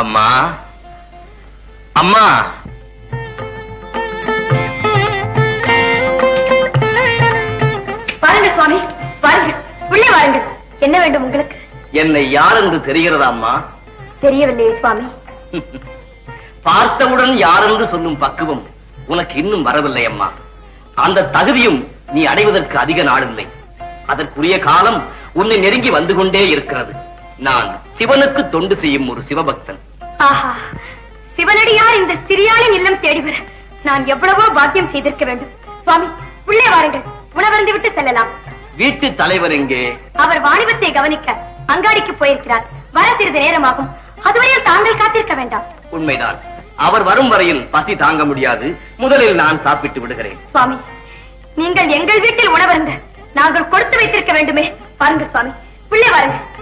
அம்மா. அம்மா. வாருங்கள் சுவாமி வாருங்கள். உள்ளே வாருங்கள். என்ன வேண்டும் உங்களுக்கு? என்னை யார் என்று தெரிகிறதா அம்மா? தெரியவில்லையே சுவாமி. பார்த்தவுடன் யார் என்று சொல்லும் பக்குவம் உனக்கு இன்னும் வரவில்லை அம்மா. அந்த தகுதியும் நீ அடைவதற்கு அதிக நாளில்லை அதற்குரிய காலம் உன்னை நெருங்கி வந்து கொண்டே இருக்கிறது. நான் சிவனுக்கு தொண்டு செய்யும் ஒரு சிவபக்தன். ஆஹா. சிவனடியார் இந்த சிறியாளின் இல்லம் தேடி வர நான் எவ்வளவோ பாக்கியம் செய்திருக்க வேண்டும். சுவாமி உள்ளே வாருங்கள். உணவருந்து விட்டு செல்லலாம். வீட்டு தலைவர் எங்கே? அவர் வாணிபத்தை கவனிக்க அங்காடிக்கு போயிருக்கிறார். வர சிறிது நேரமாகும். அதுவரையில் தாங்கள் காத்திருக்க வேண்டாம். உண்மைதான். அவர் வரும் வரையில் பசி தாங்க முடியாது. முதலில் நான் சாப்பிட்டு விடுகிறேன். சுவாமி நீங்கள் எங்கள் வீட்டில் உணவருங்க நாங்கள் கொடுத்து வைத்திருக்க வேண்டுமே. பாருங்கள் சுவாமி. உள்ளே வாருங்கள்.